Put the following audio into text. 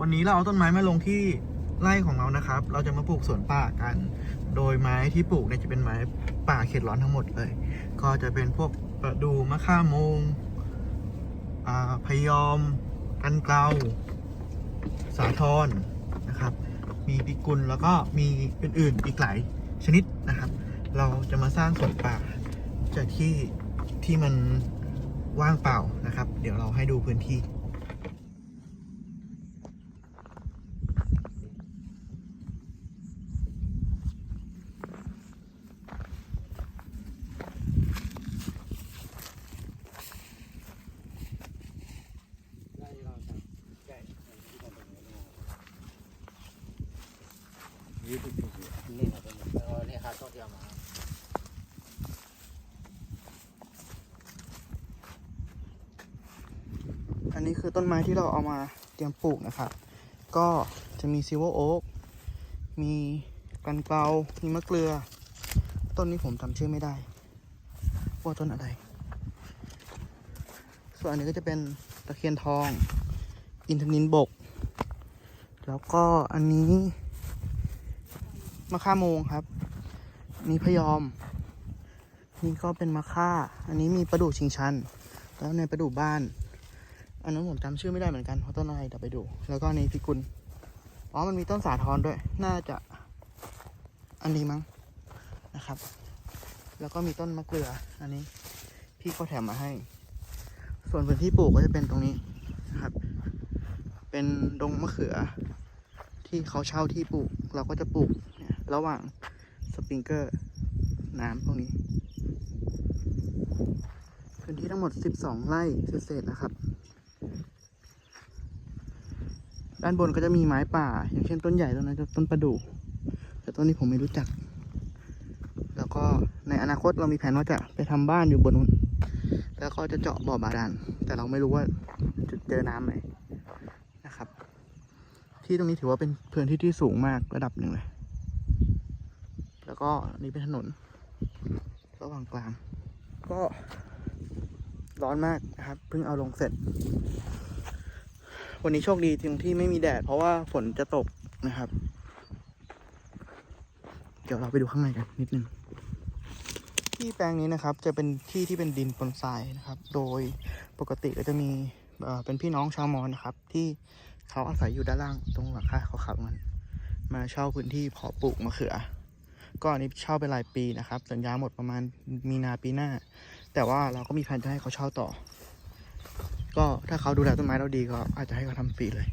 วันนี้เราเอาต้นไม้มาลงที่ไร่ของเรานะครับ เราจะมาปลูกสวนป่ากัน โดยไม้ที่ปลูกเนี่ยจะเป็นไม้ป่าเขตร้อนทั้งหมดเลย ก็จะเป็นพวกประดูมะข่ามงอ่าพยอม กันเกลาสาทรนะครับ มีปิกุลแล้วก็มีอื่นๆอีกหลายชนิดนะครับ เราจะมาสร้างสวนป่าจากที่ที่มันว่างเปล่านะครับ เดี๋ยวเราให้ดูพื้นที่ อันนี้คือต้นไม้ที่เราเอามาเตรียมปลูกนะครับ ก็จะมีซิ l เวอร์โอ๊กมีกันเกลามีมะเกลือ ต้นนี้ผมจำชื่อไม่ได้ ว่าต้นอะไร ส่วนอันนี้ก็จะเป็นตะเคียนทอง อินทนินบก แล้วก็อันนี้ มะค่าโมงครับ มีพยอม นี่ก็เป็นมะค่า อันนี้มีประดู่ชิงชัน แล้วในประดู่บ้าน อันนั้นผมจำชื่อไม่ได้เหมือนกันเพราะต้นอะไรเดี๋ยวไปดู แล้วก็ในพิกุล อ๋อ มันมีต้นสาทรด้วย น่าจะ อันนี้มั้งนะครับ แล้วก็มีต้นมะเกลือ อันนี้พี่เขาแถมมาให้ ส่วนพื้นที่ปลูกก็จะเป็นตรงนี้นะครับ เป็นดงมะเขือที่เขาเช่าที่ปลูก เราก็จะปลูก ระหว่างสปริงเกอร์ น้ำตรงนี้ พื้นที่ทั้งหมด 12 ไร่เศษนะครับ ด้านบนก็จะมีไม้ป่า อย่างเช่นต้นใหญ่ต้นนั้นต้นประดู่แต่ต้นนี้ผมไม่รู้จัก แล้วก็ในอนาคตเรามีแผนว่าจะไปทำบ้านอยู่บนนู้น แล้วก็จะเจาะบ่อบาดาล แต่เราไม่รู้ว่าจะเจอน้ำไหมนะครับ ที่ตรงนี้ถือว่าเป็นพื้นที่ที่สูงมากระดับหนึ่งเลย แล้วก็นนี้เป็นถนน ระหว่างกลาง ก็ร้อนมากนะครับ เพิ่งเอาลงเสร็จ วันนี้โชคดีตรงที่ไม่มีแดด เพราะว่าฝนจะตกนะครับ เดี๋ยวเราไปดูข้างในกันนิดนึงที่แปลงนี้นะครับจะเป็นที่ที่เป็นดินปนทรายนะครับ โดยปกติก็จะมีเป็นพี่น้องชาวมอญนะครับ ที่เขาอาศัยอยู่ด้านล่างตรงหลังคาเขาวๆนั้นมาเช่าพื้นที่เพาะปลูกมะเขือ ก็อันนี้เช่าไปหลายปีนะครับ สัญญาหมดประมาณมีนาปีหน้า แต่ว่าเราก็มีแผนจะให้เขาเช่าต่อ ก็ถ้าเขาดูแลต้นไม้เราดีก็อาจจะให้เขาทำฟรีเลย